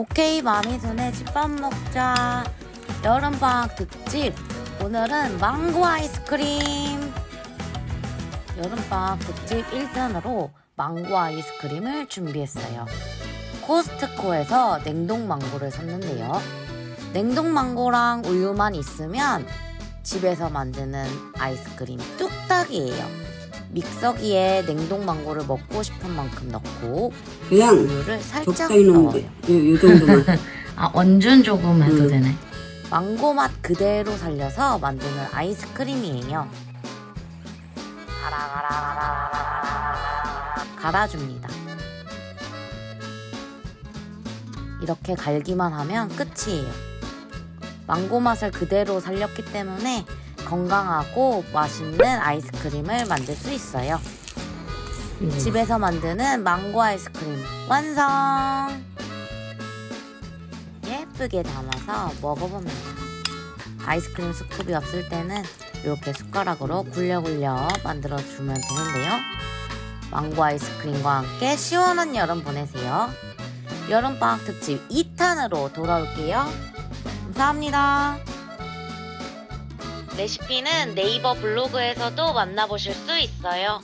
오케이 마미순의 집밥 먹자. 여름방학 특집. 오늘은 망고 아이스크림. 여름방학 특집 1탄으로 망고 아이스크림을 준비했어요. 코스트코에서 냉동 망고를 샀는데요. 냉동 망고랑 우유만 있으면 집에서 만드는 아이스크림 뚝딱이에요 믹서기에 냉동 망고를 먹고 싶은 만큼 넣고 그냥 우유를 살짝 적당히 넣으면 넣어요 돼. 요, 요 정도만. 아 완전 조금 해도 음. 되네. 망고 맛 그대로 살려서 만드는 아이스크림이에요. 갈아줍니다. 이렇게 갈기만 하면 끝이에요. 망고 맛을 그대로 살렸기 때문에 건강하고 맛있는 아이스크림을 만들 수 있어요. 음. 집에서 만드는 망고 아이스크림 완성! 예쁘게 담아서 먹어봅니다. 아이스크림 스쿱이 없을 때는 이렇게 숟가락으로 굴려굴려 만들어주면 되는데요. 망고 아이스크림과 함께 시원한 여름 보내세요. 여름방학 특집 2탄으로 돌아올게요. 감사합니다. 레시피는 네이버 블로그에서도 만나보실 수 있어요.